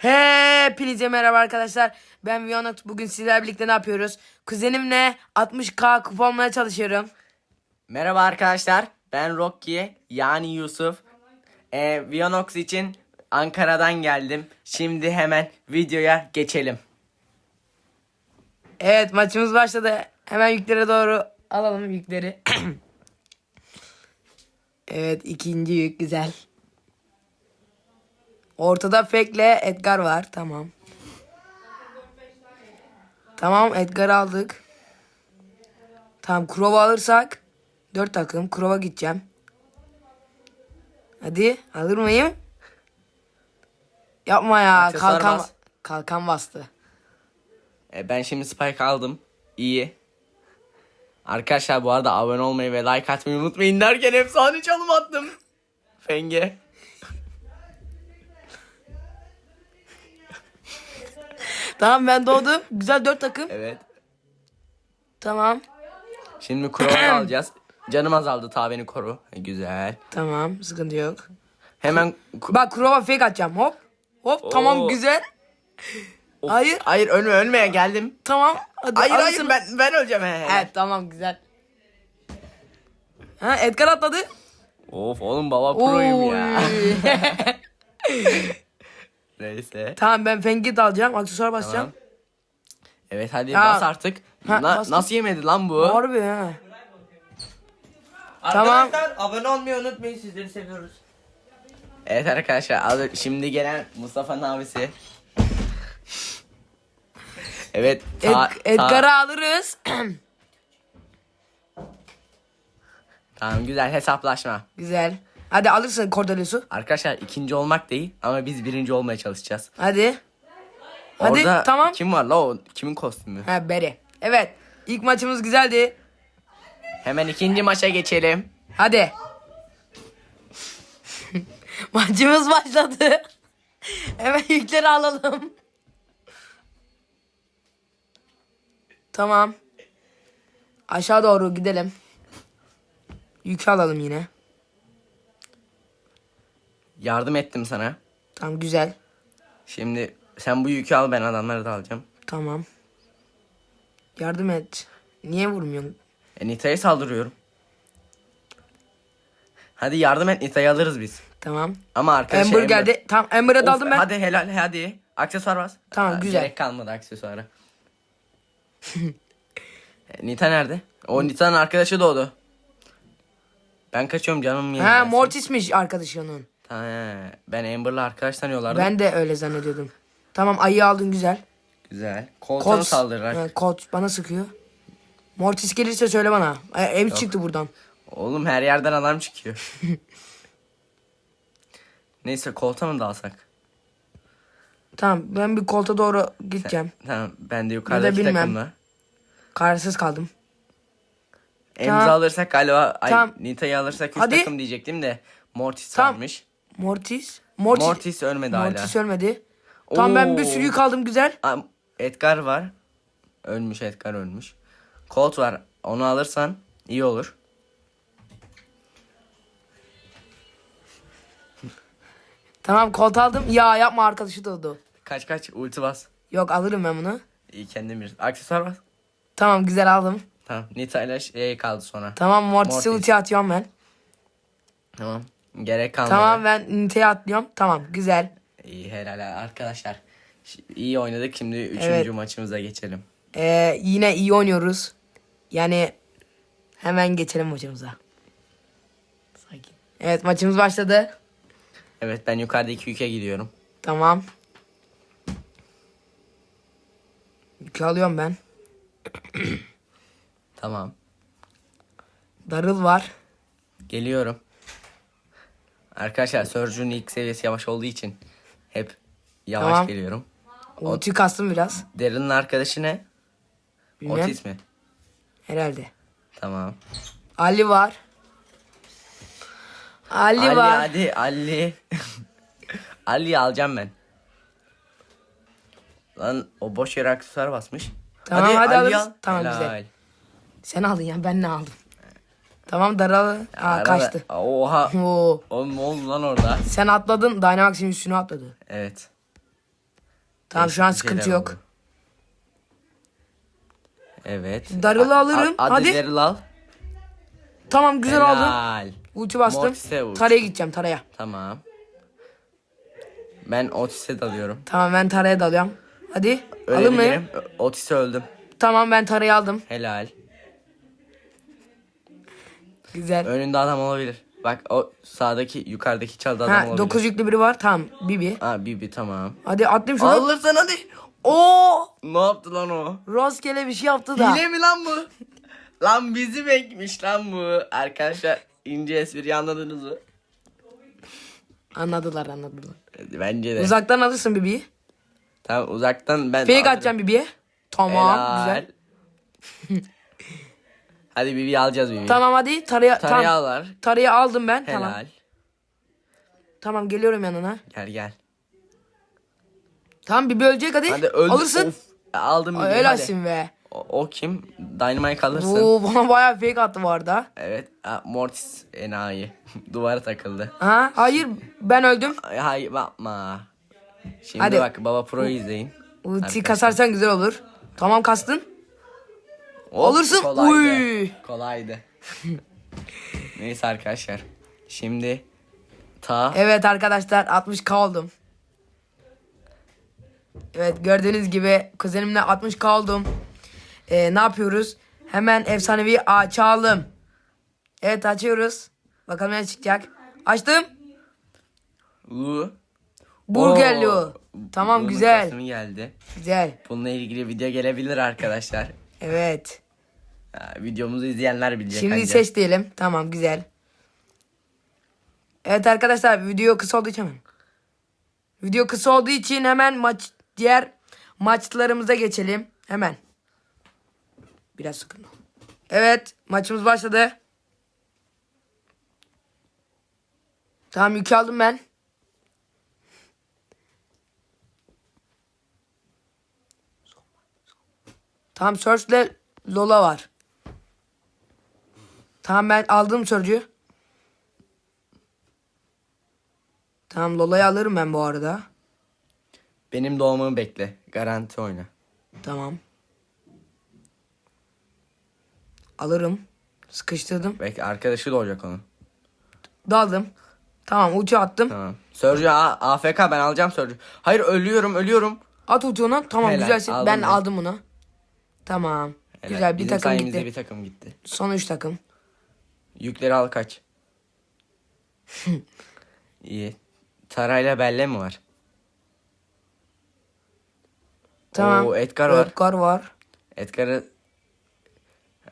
Hepinize merhaba arkadaşlar. Ben Viyonat. Bugün sizlerle birlikte ne yapıyoruz? Kuzenimle 60k kupa çalışıyorum. Merhaba arkadaşlar. Ben Rocky yani Yusuf. Ee, Vionox için Ankara'dan geldim. Şimdi hemen videoya geçelim. Evet maçımız başladı. Hemen yüklere doğru alalım yükleri. evet ikinci yük güzel. Ortada Fek'le Edgar var. Tamam. Tamam Edgar'ı aldık. Tamam Krova alırsak 4 takım. Krova gideceğim. Hadi alır mıyım? Yapma ya. Aksesuar Kalkan, bas. kalkan bastı. Ee, ben şimdi Spike aldım. İyi. Arkadaşlar bu arada abone olmayı ve like atmayı unutmayın derken efsane çalım attım. Fenge. Tamam ben doğdum. Güzel 4 takım. Evet. Tamam. Şimdi Crow'u alacağız. Canım azaldı ta beni koru. Güzel. Tamam sıkıntı yok. Hemen Bak Krova fake atacağım hop. Hop tamam Oo. güzel. Of, Hayır. Hayır ölme ölmeye geldim. Tamam. Hadi Hayır alırsın. hayır ben ben öleceğim. he. Evet tamam güzel. Ha Edgar atladı. Of oğlum baba proyum ya. Neyse. tamam ben Fengit alacağım. Aksesuar basacağım. Evet hadi Ya. bas artık. Ha, Na- bastım. nasıl yemedi lan bu? Harbi ha. Arkadaşlar abone olmayı unutmayın sizleri seviyoruz. Evet arkadaşlar şimdi gelen Mustafa'nın abisi. evet. Ed- ta- ta- Edgar'ı alırız. Tamam güzel hesaplaşma. güzel. Hadi alırsın Cordelius'u. Arkadaşlar ikinci olmak değil ama biz birinci olmaya çalışacağız. Hadi. Hadi Orada tamam. kim var la o kimin kostümü? Ha Beri. Evet. İlk maçımız güzeldi. Hemen ikinci maça geçelim. Hadi. Maçımız başladı. Hemen yükleri alalım. Tamam. Aşağı doğru gidelim. Yükü alalım yine. Yardım ettim sana. Tamam güzel. Şimdi sen bu yükü al ben adamları da alacağım. Tamam. Yardım et. Niye vurmuyorsun? E, Nita'ya saldırıyorum. Hadi yardım et Nita'yı alırız biz. Tamam. Ama arkadaşlar Amber geldi. Tamam Amber'a daldım ben. Hadi helal hadi. Aksesuar bas. Tamam, güzel. Gerek kalmadı aksesuara. E, Nita nerede? O Nita'nın arkadaşı doğdu. Ben kaçıyorum canım Ha yemesin. Mortis'miş arkadaşının. Ha, ben Amber'la arkadaş sanıyorlardı. Ben de öyle zannediyordum. Tamam ayı aldın güzel. Güzel. Koltuğunu Colt, saldırarak. Ha, Colt bana sıkıyor. Mortis gelirse söyle bana. E, Ev çıktı buradan. Oğlum her yerden adam çıkıyor. Neyse koltuğa mı dalsak? Tamam ben bir kolta doğru gideceğim. Tamam ben de yukarıdaki bilmem. takımla. Kararsız kaldım. Emzi Tamam. alırsak galiba ay Tamam. Nita'yı alırsak 3 Hadi. takım diyecektim de Mortis Tamam. varmış. Mortis. Mortis. Mortis ölmedi Mortis hala. ölmedi. Tamam ben bir sürü yük aldım güzel. Aa, Edgar var. Ölmüş Edgar ölmüş. Colt var. Onu alırsan iyi olur. Tamam kolt aldım. Ya yapma arkadaşı doğdu. Kaç kaç ulti bas. Yok alırım ben bunu. İyi kendin bir. Aksesuar bas. Tamam güzel aldım. Tamam. Nita ile şey kaldı sonra. Tamam Mortis'e Mortis. ulti atıyorum ben. Tamam. Gerek kalmadı. Tamam ben Nite'ye atlıyorum. Tamam güzel. İyi helal arkadaşlar. İyi oynadık. Şimdi üçüncü Evet. maçımıza geçelim. Ee, yine iyi oynuyoruz. Yani hemen geçelim maçımıza. Sakin. Evet maçımız başladı. Evet ben yukarıdaki yüke gidiyorum. Tamam. Yükü alıyorum ben. Tamam. Darıl var. Geliyorum. Arkadaşlar Surge'un ilk seviyesi yavaş olduğu için hep yavaş Tamam. geliyorum. Ulti kastım biraz. Darren'ın arkadaşı ne? Bilmem. Otis mi? Herhalde. Tamam. Ali var. Ali, Ali var. hadi Ali. Ali'yi alacağım ben. Lan o boş yere aksesuar basmış. Tamam, hadi Ali'yi alırız. al. Tamam, güzel. Sen aldın ya ben ne aldım. Tamam Daral Aa, Arada- kaçtı. Oha. Oo. Oğlum ne oldu lan orada? Sen atladın Dynamax'in üstüne atladı. Evet. Tamam şu an Değişik bir sıkıntı şeyler yok. oldu. Evet. Daryl'ı A- alırım. a- Hadi. Daryl al. Tamam güzel aldım. Helal. Ulti bastım. Mortis'e. Taraya gideceğim taraya. Tamam. Ben Otis'e dalıyorum. Tamam ben taraya dalıyorum. Hadi. Alın mı? Ölebilirim. Ö- Otis'e öldüm. Tamam ben tarayı aldım. Helal. Güzel. Önünde adam olabilir. Bak o sağdaki yukarıdaki çalda adam Ha olabilir. 9 yüklü biri var. Tamam. Bibi. Ha Bibi tamam. Hadi atlayayım şunu. Alırsan hadi. Oo! Ne yaptı lan o? Rastgele bir şey yaptı da. Hile mi lan bu? lan bizi bekmiş lan bu. Arkadaşlar ince espriyi anladınız mı? Anladılar anladılar. Bence de. Uzaktan alırsın Bibi'yi. Tamam uzaktan ben Fake alırım. atacağım Bibi'ye. Tamam Helal. güzel. Hadi Bibi'yi alacağız Bibi'yi. Tamam hadi taraya tamam. Tarayalar. Tarayı aldım ben. Helal. Tamam. Tamam geliyorum yanına. Gel gel. Tamam Bibi ölecek hadi. Hadi öldü. Alırsın. Of. Aldım hadi. Helalsin be. O, o kim? Dynamite alırsın. Oo bana bayağı fake attı bu arada. Evet. Ha, Mortis enayi. Duvara takıldı. Ha hayır ben öldüm. Ay, hayır bakma. Şimdi Hadi. bak Baba Pro'yu izleyin. Ulti kasarsan güzel olur. Tamam kastın. Hop, Alırsın. Kolaydı. Uy. Kolaydı. Neyse arkadaşlar. Şimdi ta Evet arkadaşlar 60k oldum. Evet gördüğünüz gibi kuzenimle 60k oldum. Ee, ne yapıyoruz? Hemen efsanevi açalım. Evet açıyoruz. Bakalım ne çıkacak. Açtım. Lu. Burgerli. Oo. Tamam güzel. geldi. Güzel. Bununla ilgili video gelebilir arkadaşlar. Evet. Ha, videomuzu izleyenler bilecek. Şimdi anca. seç diyelim. Tamam güzel. Evet arkadaşlar video kısa olduğu için hemen. Video kısa olduğu için hemen maç diğer maçlarımıza geçelim. Hemen. Biraz sıkıntı. Evet maçımız başladı. Tamam yükü aldım ben. Tamam Search'le Lola var. Tamam ben aldım sörcü. Tamam Lola'yı alırım ben bu arada. Benim doğumumu bekle. Garanti oyna. Tamam. Alırım. Sıkıştırdım. Belki arkadaşı da olacak onun. Daldım. Tamam uçu attım. Tamam. Sörcü AFK ben alacağım Sörcü. Hayır ölüyorum ölüyorum. At uçuğunu. Tamam Helal, güzelsin. aldım Ben ben. aldım bunu. Tamam. Helal. Güzel bir Bizim takım sayemizde gitti. bir takım gitti. Son üç takım. Yükleri al kaç. İyi. Tarayla Belle mi var? Tamam. Oo, Edgar var. Edgar var. Edgar'ı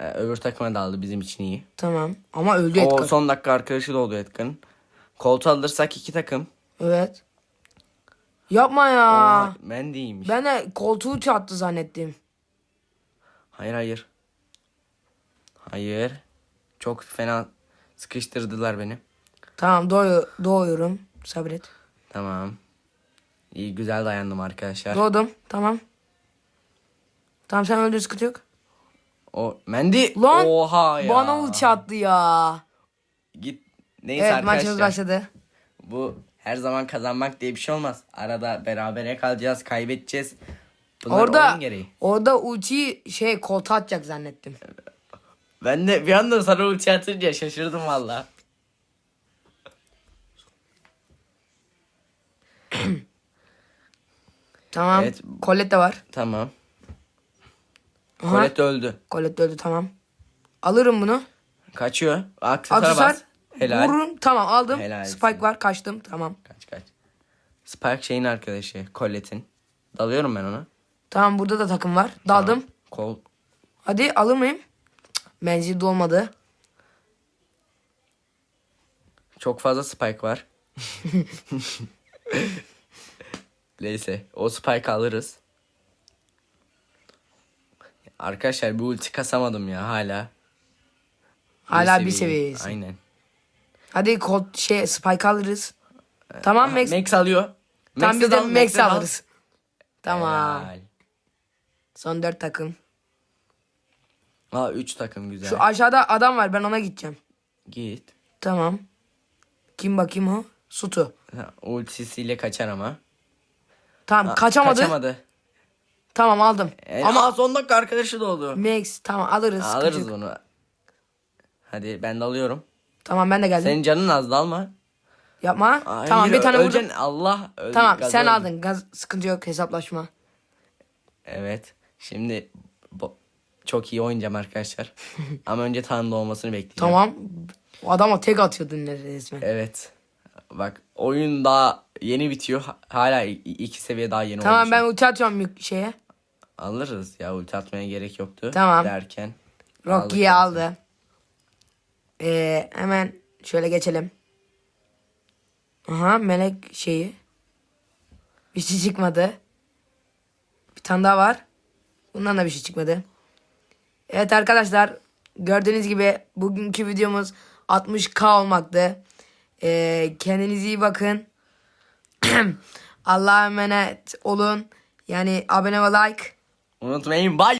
e, öbür takıma daldı bizim için iyi. Tamam. Ama öldü O Edgar. son dakika arkadaşı da oldu Edgar'ın. Koltuğu alırsak iki takım. Evet. Yapma ya. Aa, ben değilmiş. Ben de koltuğu çattı zannettim. Hayır hayır. Hayır. Çok fena sıkıştırdılar beni. Tamam doğu doğuyorum. Sabret. Tamam. İyi güzel dayandım arkadaşlar. Doğdum. Tamam. Tamam sen öldün sıkıntı yok. o Mendi. Lan Oha ya. bana ulti attı ya. Git. Neyse Evet arkadaşlar. maçımız başladı. Bu her zaman kazanmak diye bir şey olmaz. Arada berabere kalacağız, kaybedeceğiz. Bunlar orada oyun gereği. orada ultiyi şey koltuğa atacak zannettim. Ben de bir anda sana ulti atınca şaşırdım valla. Tamam. Evet. Colette de var. Tamam. Aha. Colette öldü. Colette öldü tamam. Alırım bunu. Kaçıyor. Aksesuara Aksesuar. bas. Helal. Vururum. Tamam aldım. Helalsin. Spike var kaçtım. Tamam. Kaç kaç. Spike şeyin arkadaşı. Colette'in. Dalıyorum ben ona. Tamam burada da takım var. Daldım. Kol. Hadi alır mıyım? Menzil dolmadı. Çok fazla Spike var. Neyse. O Spike alırız. Arkadaşlar bir ulti kasamadım ya hala. Hala bir seviyeyi. seviyeyiz. Aynen. Hadi kol şey Spike alırız. Tamam Max. Max alıyor. Tamam Max'e biz de dal, Max Max'e dal. alırız. Tamam. Helal. Son dört takım. Aa 3 takım güzel. Şu aşağıda adam var ben ona gideceğim. Git. Tamam. Kim bakayım o? Sutu. Ha, Ultisiyle kaçar ama. Tamam Ha, kaçamadı. Kaçamadı. Tamam aldım. E, Ama Ama son dakika arkadaşı da oldu. Max tamam alırız. Alırız yok. bunu. Hadi ben de alıyorum. Tamam ben de geldim. Senin canın az da alma. Yapma. Tamam bir tane vurdum. Allah. öl- Tamam sen aldın. Gaz sıkıntı yok hesaplaşma. Evet. Şimdi bu- çok iyi oynayacağım arkadaşlar. Ama önce Tanrı olmasını bekleyeceğim. Tamam. O adama tek atıyordun resmen. Evet. Bak oyun daha yeni bitiyor. Ha- Hala i- iki seviye daha yeni Tamam olmuş. ben ulti atıyorum yük- şeye. Alırız ya ulti atmaya gerek yoktu. Tamam. Derken. Rocky'yi aldık aldı. Ee, hemen şöyle geçelim. Aha melek şeyi. Bir şey çıkmadı. Bir tane daha var. Bundan da bir şey çıkmadı. Evet arkadaşlar gördüğünüz gibi bugünkü videomuz 60k olmaktı. Ee, kendinize iyi bakın. Allah'a emanet olun. Yani abone ve like. Unutmayın. Bye.